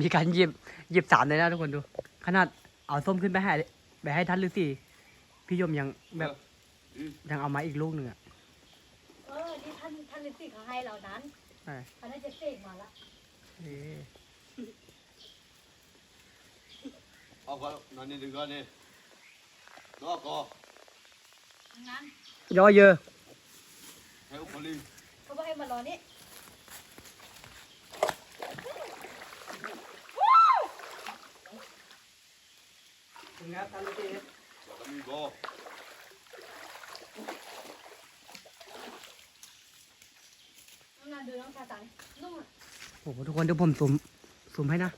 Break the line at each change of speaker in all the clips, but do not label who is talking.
มีการหยิบหยิบสามเลยนะทุกคนดู ขนาดเอาส้มขึ้นไปให้ไปให้ท่านฤาษีพี่ยมยังแบบยังเอามาอีกลูกหนึ่งอะ
เออนี่ท่านท่านฤาษีเขาให้เรานั้น
ใช่
เขาน่าจะเสกมาละ
เอ๊ะ
เอาก็นอนนี่ดึงก่อนนี่นอกก็
งั้น
ย่อเยอะ
ให้อุปลิง
เขาบอกให้มารอนี่
ถึงแล้วท่านฤาษี
แล้วก็มีโบ
งานดูน้องชาตันนุ่มอะ
โอ้โหทุกคนเดี๋ยวผมซูมซูมให้นะ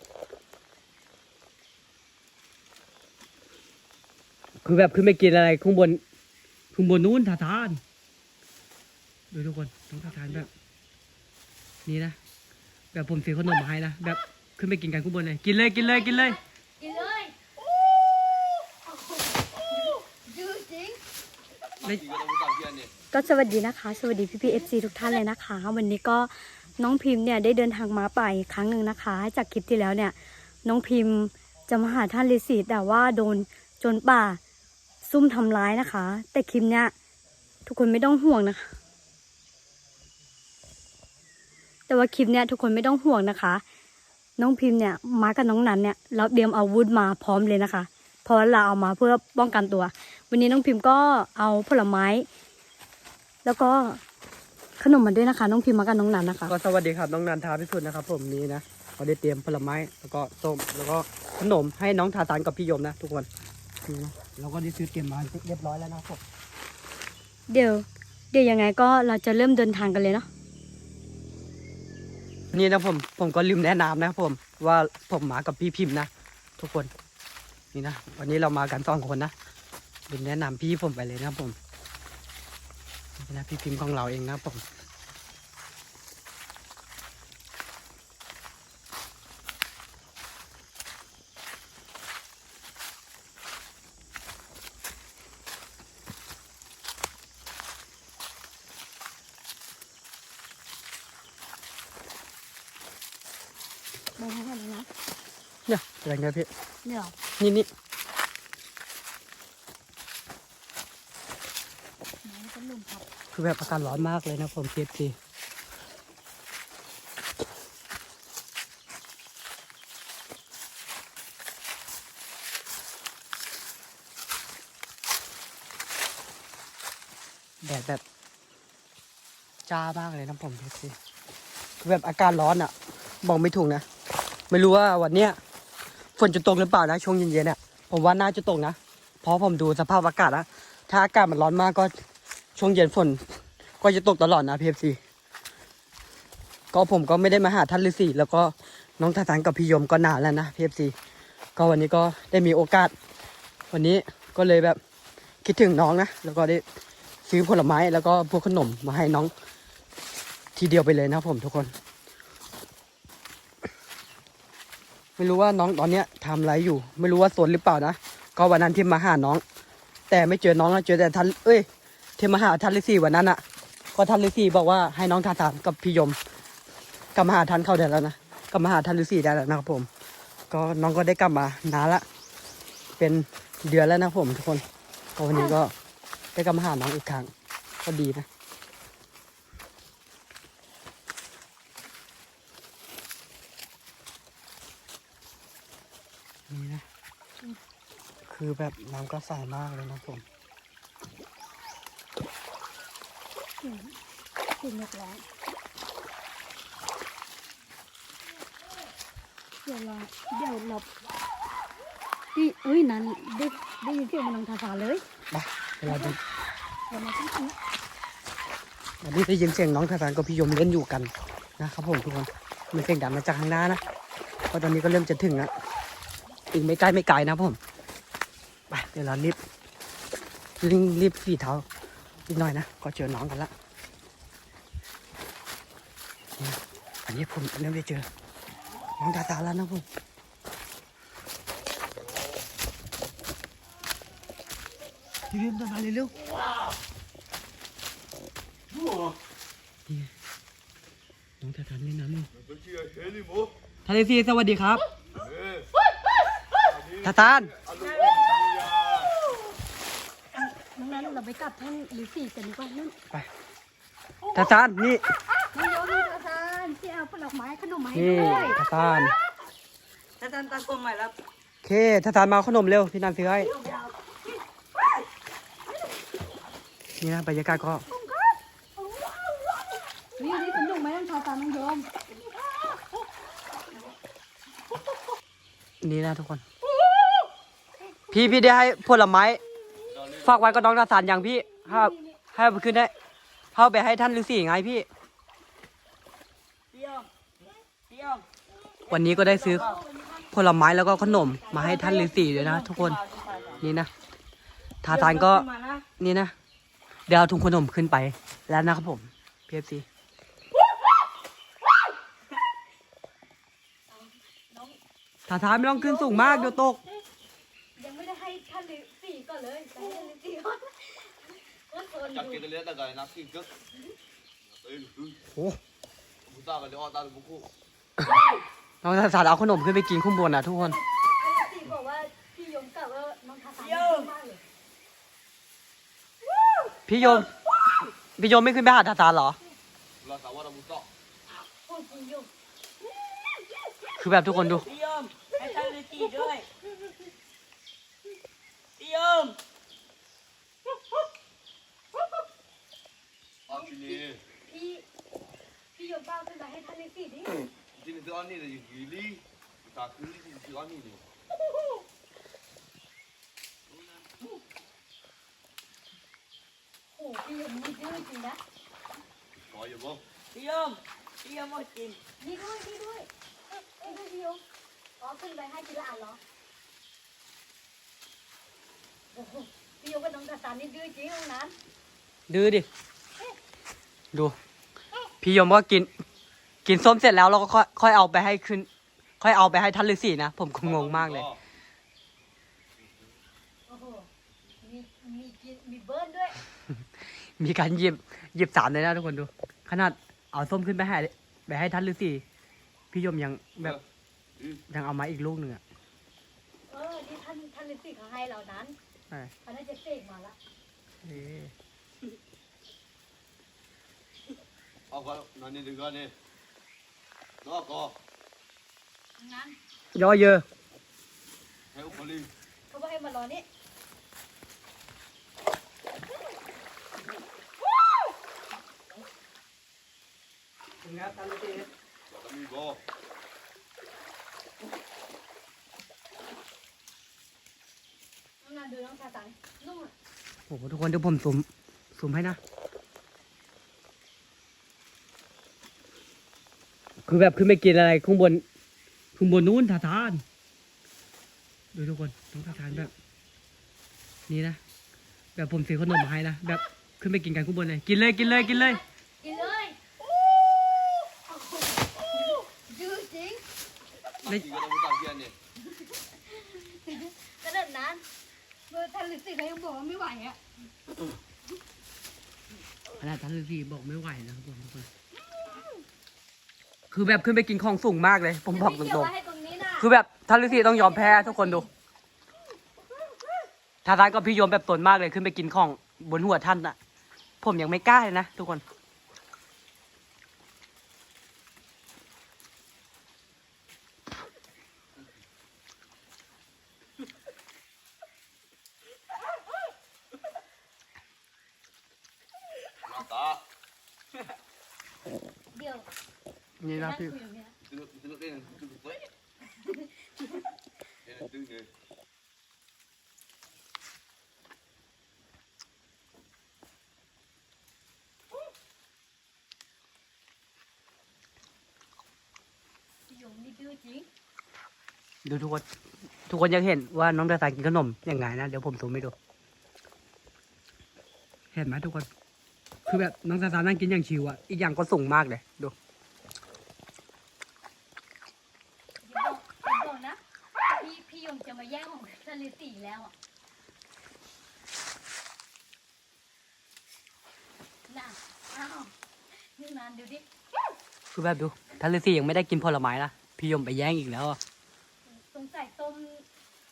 คือแบบขึ้นไปกินอะไรข้างบนข้างบนนู้นทาทานดูทุกคนน้องทาทานแบบ นี่นะ แบบผมซื้อขนมมาให้นะแบบ ขึ้นไปกินกันข้างบนเลย กินเลยกินเลยกินเลย
กินเลยยืดจริง
ตีก็ต้องตามเพี้ยนนี่
ก็สวัสดีนะคะ สวัสดีพี่พีเอฟซีทุกท่านเลยนะคะ วันนี้ก็น้องพิมพ์เนี่ยได้เดินทางมาป่าอีกครั้งหนึ่งนะคะ จากคลิปที่แล้วเนี่ยน้องพิมพ์จะมาหาท่านฤาษีแต่ว่าโดนโจนป่าซุ่มทำร้ายนะคะ แต่คลิปเนี้ยทุกคนไม่ต้องห่วงนะคะ แต่ว่าคลิปเนี้ยทุกคนไม่ต้องห่วงนะคะ น้องพิมพ์เนี่ยมากับน้องนันเนี่ยเราเตรียมอาวุธมาพร้อมเลยนะคะ เพราะเราเอามาเพื่อป้องกันตัว วันนี้น้องพิมพ์ก็เอาผลไม้ แล้วก็ขนมมาด้วยนะคะ น้องพิมพ์มากับน้องนันนะคะ
ก็สวัสดีครับน้องนันทาพิสุทธิ์นะครับ ผมนี้นะเขาได้เตรียมผลไม้แล้วก็ส้มแล้วก็ขนมให้น้องทาทานกับพี่ยมนะทุกคนนี่นะเราก็ได้ซื้อเตรียมมาเรียบร้อยแล้วนะครับผม
เดี๋ยว เดี๋ยวยังไงก็เราจะเริ่มเดินทางกันเลยเนาะ
นี่นะผมผมก็ลืมแนะนำนะครับผมว่าผมมากับพี่พิมพ์นะทุกคนนี่นะวันนี้เรามากันสองคนนะลืมแนะนำพี่ผมไปเลยนะครับผมนี่นะพี่พิมพ์ของเราเองนะครับผม
ไปทางไหนนะ
เนี่ยอะไรเงี้ยพี่
เนี่ยเหรอ
นี่นี่
ไม้ก็ลุ่มครับ
คือแบบอากาศร้อนมากเลยนะผมเพียซีแดดแบบจ้ามากเลยนะผมเพียซีคือแบบอากาศร้อนอะบอกไม่ถูกนะ ไม่รู้ว่าวันเนี้ย ฝนจะตกหรือเปล่านะช่วงเย็นๆเนี่ยผมว่าน่าจะตกนะเพราะผมดูสภาพอากาศนะถ้าอากาศมันร้อนมากก็ช่วงเย็นฝน ก็จะตกตลอดนะพีเอฟซีก็ผมก็ไม่ได้มาหาท่านฤาษีแล้วก็น้องทาทานกับพี่ยมก็นานแล้วนะพีเอฟซีก็วันนี้ก็ได้มีโอกาส วันนี้ก็เลยแบบคิดถึงน้องนะแล้วก็ได้ซื้อผลไม้แล้วก็พวกขนมมาให้น้องทีเดียวไปเลยนะผมทุกคน ไม่รู้ว่าน้องตอนเนี้ยทำอะไรอยู่ ไม่รู้ว่าสนหรือเปล่านะก็วันนั้นที่มาหาน้อง แต่ไม่เจอน้องนะเจอแต่ท่านเอ้ยที่มาหาท่านฤาษีวันนั้นอะก็ท่านฤาษีบอกว่าให้น้องทาทานกับพี่ยมกลับมาหาท่านเข้าได้แล้วนะกลับมาหาท่านฤาษีได้แล้วนะครับผม ก็น้องก็ได้กลับมานานละเป็นเดือนแล้วนะผมทุกคนก็วันนี้ก็ได้กลับมาหาน้องอีกครั้งก็ดีนะ นี่นะ คือแบบน้ำก็ใสมากเลยนะผม
กินเรียบร้อยเดี๋ยวเราเดี๋ยวเราดิเอ้ยนั้นได้ได้ยินเสียงมันลังทาสาเลย
ไปเวลาดู
เดี๋ยวมาที่นี่
วันนี้ได้ยินเสียงน้องทาทานกับพี่ยมเล่นอยู่กันนะครับผมทุกคนมันเสียงดังมาจากข้างหน้านะเพราะตอนนี้ก็เริ่มจะถึงแล้ว อีกไม่ใกล้ไม่ไกลนะผมไปเดี๋ยวเรารีบรีบรีบฝีเท้าอีกหน่อยนะก็เจอน้องกันละอันนี้ผมเริ่มได้เจอ น้องทาทาแล้วนะผมพี่พิมพ์ทาทาเร็วๆน้องทาทาเล่นน้ำอยู่
เป็นเชื่อเฮลิโม
ทะเลซีสวัสดีครับ ทาซาน
เอาลูกเอาลูกยา
น้องนั้นเราไปกลับท่านฤาษีกันดีกว่านั่น
ทาซานนี่
น้องโยนี่อาจารย์ที่เอาผลไม้ขนมมาให้
นี่
ด้วย
ทาซาน
ถ้าท่านตาคงใหม่แล้ว
โอเคทาซานมาเอาขนมเร็ว พี่นันซื้อให้ นี่นะบรรยากาศก็
นี่นี่สนุกไหมท่านชาตาน้องโยม
นี่นะทุกคน พี่พี่ได้ให้ผลไม้ฝากไว้กับน้องทาซานยังพี่ให้ให้เอาไปขึ้นได้เข้าไปให้ท่านฤาษีไงพี่
วั
นนี้ก็ได้ซื้อผลไม้แล้วก็ขนมมาให้ท่านฤาษีด้วยนะทุกคนนี่นะทาทานก็
นี่
นะ เดี๋ยวเอาถุงขนมขึ้นไปแล้วนะครับผมเพีเอฟซีทาทานไม่ต้องขึ้นสูงมากเดี๋ยวตก
ยังไม่ได้ให้ท่านฤาษีก่อน เลยไปให้ท่านฤาษีก่อนก็โซน
จับ
อยู่
กินกันเลยแต่ไก่นักกินกึกเอ้ยคือ
โอ้
บุตรกันเดี๋ยวเอาตาบุกคู่
น้องทาทานเอาขนมขึ้นไปกินข้างบนนะทุกคน
ท่านฤาษีบอกว่าพี่ยมกลับว่าน้องทาตานดีมากเลย
พี่โยมพี่โยมไม่ขึ้นไปหาทาทานเหรอ
เราสาวว่าเราบุตร
โอ้ยพี่ยม
คือแบบทุกคนดู
พี่ยมให้ท่านฤาษีด้วยพี่ ยม
เอาทีนี้
พี่พี่ยมป้าขึ้นมาให้ท่านฤาษีดิ
ทีนี้ตัวนี้เลยอยู่ลีตาคือลีตัวนี้เลย
โอ้พี่ยมนี่ดื้อจริงนะ
ขออยู่บ่
พี่ยมพี่ยมหมดจริง
นี่ด้วยนี่ด้วยนี่ด้วยพี่ยมอ๋อขึ้นไปให้ทีละอันเหรอ โอ้โหพี่ยมกับน้องทาตานนี่ดื้อจริงตรงนั้น
ดื้อดิ ดู พี่โยมก็กิน กินส้มเสร็จแล้วเราก็ค่อยค่อยเอาไปให้ขึ้น ค่อยเอาไปให้ท่านฤาษีนะ ผมก็งงมากเลย
โอ้โหมีมีกินมีเบิ้ลด้วย
มีการหยิบหยิบสามเลยนะทุกคนดู ขนาดเอาส้มขึ้นไปให้ไปให้ท่านฤาษีพี่โยมยังแบบยังเอามาอีกลูกหนึ่งอะ
เออ นี่ท่านท่านฤาษีเขาให้เรานั้น
ใช่
เขาน่าจะเสกมาละ
เอ๊ะ
เอาก็นั่นนี่ดึงกันนี่น้อก็
นั้น
ย่อเยอะ
ให้อุปลิง
เขาบอกให้มารอนี่
ถึงแล้วท่านฤาษี
เราก็มีบ่
น้องนันดูน้องทาตังนุ่มอะ
โอ้โหทุกคนเดี๋ยวผมซูมซูมให้นะ คือแบบขึ้นไปกินอะไรข้างบนข้างบนนู้นทาทานดูทุกคนต้องทาทานแบบ นี่นะแบบผมซื้อขนมมาให้นะแบบขึ้นไปกินกันข้างบนเลยกินเลยกินเลยกินเลย
กินเลยดื้อจริง
กินกันเราบุตรเพี้ยนนี่
ขนาดนั้น เมื่อท่านฤาษีเขายังบอกว่าไม่ไหวอะ
ขนาดท่านฤาษีบอกไม่ไหวนะครับผมทุกคนคือแบบขึ้นไปกินของสูงมากเลย ผมบอกต
พี่เกี่ยว
รง
ไว้ให้ตรงนี้นะ
ๆคือแบบท่านฤาษีต้องยอมแพ้ทุกคนดูทาทานก็พี่โยมแบบตนมากเลยขึ้นไปกินของบนหัวท่านอะผมยังไม่กล้าเลยนะทุกคน
น้าตา
เดี๋ยว
นี่นะ
นั่ง
พี่
คุยอยู่เนี่ย
ดึงดึงเล่นดึงเว้ยเดี๋ยวดึงเลย
พี่ยงนี่ดื้ อจริง
ดูทุกคนทุกคนอยากเห็นว่าน้องทาทานกินขนมยังไงนะเดี๋ยวผมซูมให้ดูเห็นไหมทุกคน คือแบบน้องทาทานนั่งกินอย่างชิวอะอีกอย่างก็สูงมากเลยดู
อย่าบอกอย่าบอกนะ พี่พี่ยงจะมาแย่ง ของท่านฤาษีแล้วอะน่ะอ้าวนี่นานดูดิ
คือแบบดูท่านฤาษียังไม่ได้กินผลไม้นะพี่ยมไปแย่งอีกแล้วอะ
สงสัยต้ม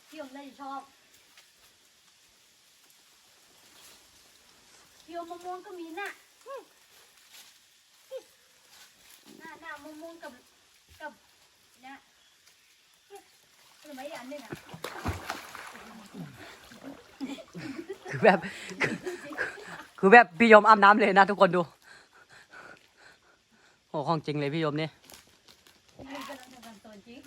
พี่ยมน่าจะชอบพี่ยมมะม่วงก็มีน่ะอืมน่าน่ามะม่วงกับกับเนี่ยหรือไม่อีกอันหนึ่งอะ
คือแบบ คือแบบพี่ยมอาบน้ำเลยนะทุกคนดูโอ้ของจริงเลยพี่ยมนี่
มันกำลังทำกันตัวจริง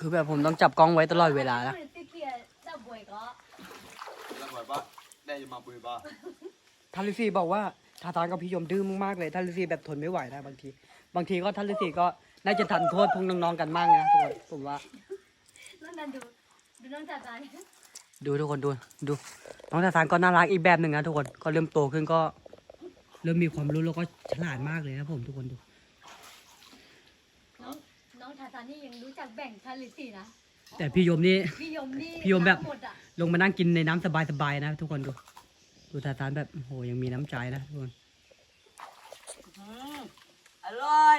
คือแบบผมต้องจับกล้องไว้ตลอดเวลานะ
ที่เกียร์ดับบวยก็
แล้วบ่อยปะได้จะมาปุยปะ
ท่านฤาษีบอกว่าทาทานกับพี่ยมดื้อมากๆเลยท่านฤาษีแบบทนไม่ไหวนะบางที บางทีก็ท่านฤาษีก็ น่าจะทันโทษพวกน้องๆกันมากนะทุกคนผมว่า
น้องนันดูดูน้องจ่าจ่านี่
ดูทุกคนดูดูน้องทาทานก็น่ารักอีกแบบหนึ่งนะทุกคนก็เริ่มโตขึ้นก็ เริ่มมีความรู้แล้วก็ฉลาดมากเลยนะผมทุกคนดู
น้องน้องทาทานี่ยังรู้จักแบ่งทันหรือสี่นะ
แต่พี่ยมนี่
พี่ยมนี่
พี่ยมแบบ
หมดอะ
ลงมานั่งกินในน้ำสบายๆนะ ทุกคนดู ดูทาทานแบบโอ้โหยังมีน้ำใจนะทุกคน
อืมอร่อย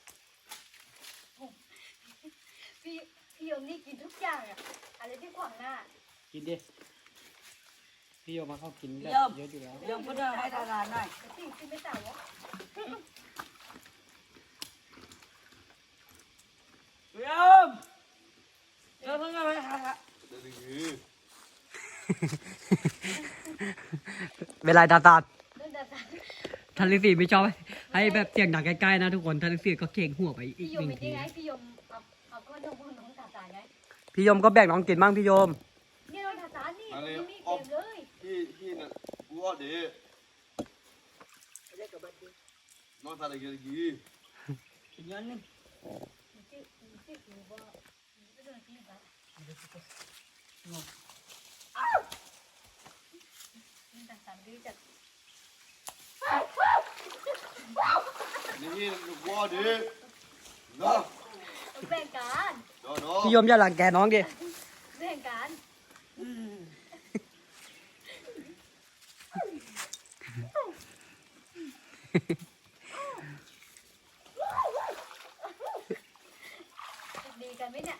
ยมนี่กินทุกอย่างอะอะไรที่ขวางหน้า
กินดิพี่ยมมาเข้ากินแบบเยอะอยู่แล้ว
เดี๋ยวพูดให้ทานหน่อย
แต่สิ่งที่ไม่ต่างวะ
เดี๋ยวเดี๋ยวเพิ่งเอาไปทานละ
เดี๋ยวนี้
เวลาตาตา
น้องจ่าจ่า
ทันลิสีไม่ชอบให้แบบเสียงดังใกล้ๆนะทุกคนทันลิสีก็เข่งหัวไปอี
พี่
ก
ย
ห
ม
นึ่ง
เป็น
ที
ยังไงพี่ยม
พี่ยมก็แบ่งน้องกินบ้างพี่ยม
เนี่ยน้องจ่าจ่านี่ตรงนี้มีเต็มเลย
พี่พี่น่ะกูว่าเดี๋ยวน้องทานอะไรกันกี่
ยันนี่
มีชื่อมีชื่อหรือว่าไม่ต้องกินนะนี่ต่างๆดีจัด
นี่กูว่าดีนะ
แบ่งกัน
โดโด
พี่ยมอย่าหลังแกน้องดิ
แบ่งกัน
อืม
ดีกันไหมเนี่ย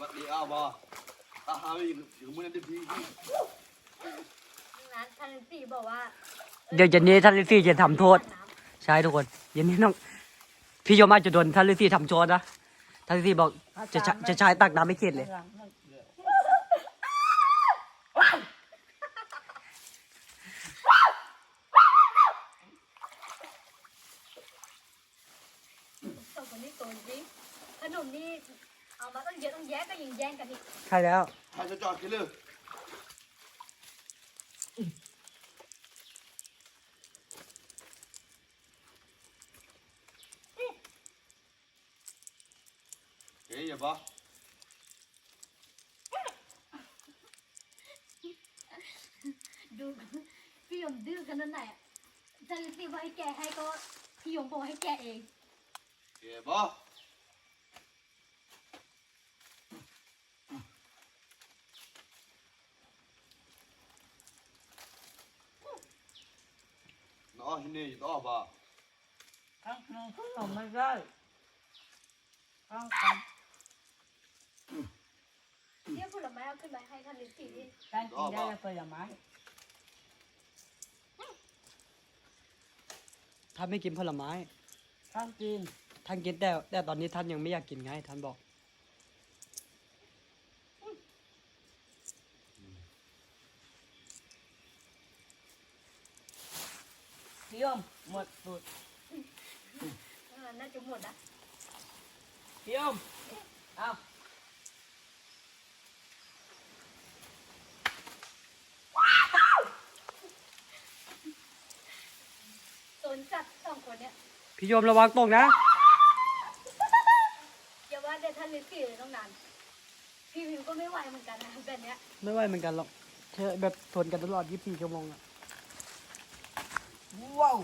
วัดดีอ้าวบ่อาหารไม่อยู่มึงนั่นดิพี่พี่
ร้านทันสี่บอกว่า
เดี๋ยวเย็นนี้ทันลิสีจะทำโทษ ใช่ทุกคนเย็นนี้น้อง พี่ยมอาจจะโดนทันลิสีทำโทษนะ ทันลิสีบอกจะใช้จะใช้ตักน้ำไม่เข็ดเลย
สองคนนี้โกนจริงขนมนี่เอามาต้องเยอะต้องแยะก็ยิงแย่งกันอีก
ใช่แล้ว
ใครจะจอดกินเลยเฮ้ยอย่าบ้า
ดูพี่ยมดื้อขนาดไหนอะทันสี่ว่า ให้แกให้ก็พี่ยมบอกให้แกเอง
อย่าบ้าน้องที่นี่ต่อบ้า
ทั้งหนึ่งขนมไม่ได้ทั้งกัน
เนี่ยผลไม้เอาขึ้นมาให้ทันสี่นี่
ทั้งกินได้ผลไม้
ท่านไม่กินผลไม้
ทั้งกิน
ท่านกินแต่แต่ตอนนี้ท่านยังไม่อยากกินไง ท่านบอก
พี่ยมหมดสุด
เออน่าจะหมดนะ
พี่ยมเอา
นจั ดสองคนเนี้ย
พี่โยมระวังตกนะ
อย่าว่าแต่ท่านฤาษีเลยต้องนานพี่พิมก็ไม่ไหวเหมือนกันนะแบบเนี้ย
ไม่ไหวเหมือนกันหรอกแค่แบบทนกันตลอด 24 ชั่วโมงอะ
ว้าว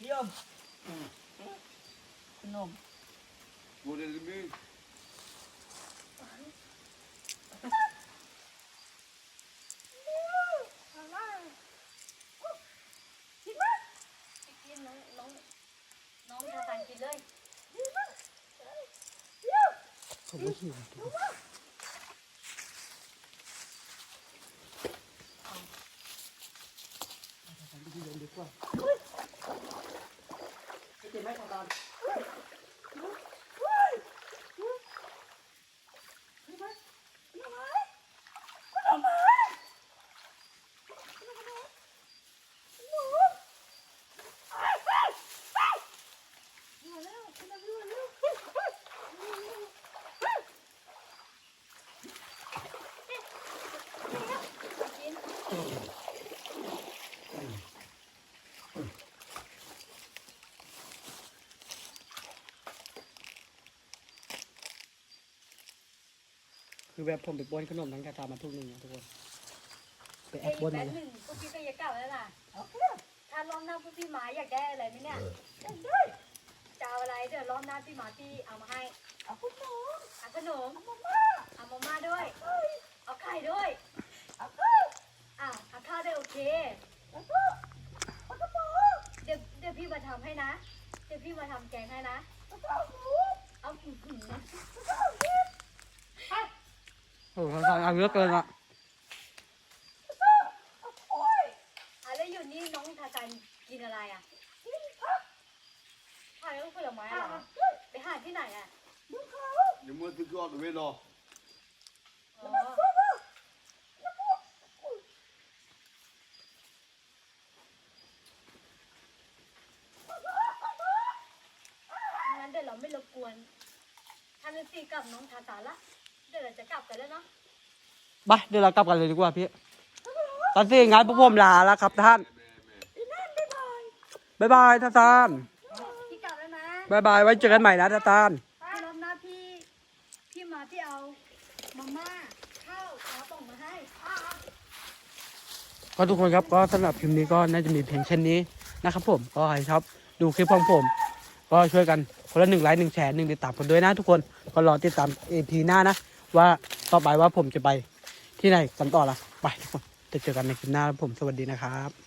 เยี่ยมขนม
กูเดินมือ
กินน้องน้องน้องทาตาน กินเลย
ผมไม่หิวทุกคนพี่โยมดีกว่าไม่เจ็บไหมขอตาม คือแบบผมไปบ้วนขนมทั้งกระตามาทุกหนึ่งนะทุกคนไปแอ
เอ้ย
บบ้วน
แป๊
มา
บ
เลย
หนึ่งพวกพี่ก็อย่าเก่าแล้วล่ะถ้ารอบหน้าพวกพี่หมาอยากได้อะไรไหมเนี่ยจะเอาอะไรเดี๋ยวรอบหน้าพี่หมาพี่เอามาให้
เอาขนม
เอาขนมเอามาม่าด้วยเอาไข่ด้วย
เอาข้าว
อะเอาข้าวได้วยโอเค
แล้วก็เอากระป๋อง
เดี๋ยวเดี๋ยวพี่มาทำให้นะ เดี๋ยวพี่มาทำแกงให้นะ
แล้วก็เอาหมู
เอาอื้อหือ
แล้วก็เอาเห็ด
โอ้โหฟังเอาเยอะเกินอะ
แล้วก็เอาโอย
อะแล้วอยู่นี่น้องทาจันกินอะไรอะ
กินผัก
ทานแล้วผลไม้เหรอไปหาที่ไหนอะ
ดูเขา
เดี๋ยวมือถึงก็ออกไปรอ
อ๋อ
แล้วก็แล้วก็อุ้ย
งั้นเดี๋ยวเราไม่รบกวนท่านฤาษีกับน้องทาตาละเดี๋ยวเราจะกลับกันแล้วเนาะ
ไปเดี๋ยวเรากลับกันเลยดีกว่าพี่ตอนนี้งานพวกผมลาแล้วครับท่าน
อีนั่นบ๊ายบาย
บ๊ายบายท่านตาน
พี่กลับแล้วนะ
บ๊ายบายไว้เจอกันใหม่นะท่านตาน
พี่รอบหน้าพี่พี่มาพี่เอามาม่าข้าวปลาป่องมาให้
ก็ทุกคนครับก็สำหรับคลิปนี้ก็น่าจะมีเพียงเช่นนี้นะครับผมก็ใครชอบดูคลิปของผม ก็ช่วยกันคนละหนึ่งไลค์หนึ่งแชร์หนึ่งติดตามกันด้วยนะทุกคนก็รอติดตามเอพีหน้านะ ว่าต่อไปว่าผมจะไปที่ไหนกันต่อละไปทุกคนจะเจอกันในคลิปหน้าครับผมสวัสดีนะครับ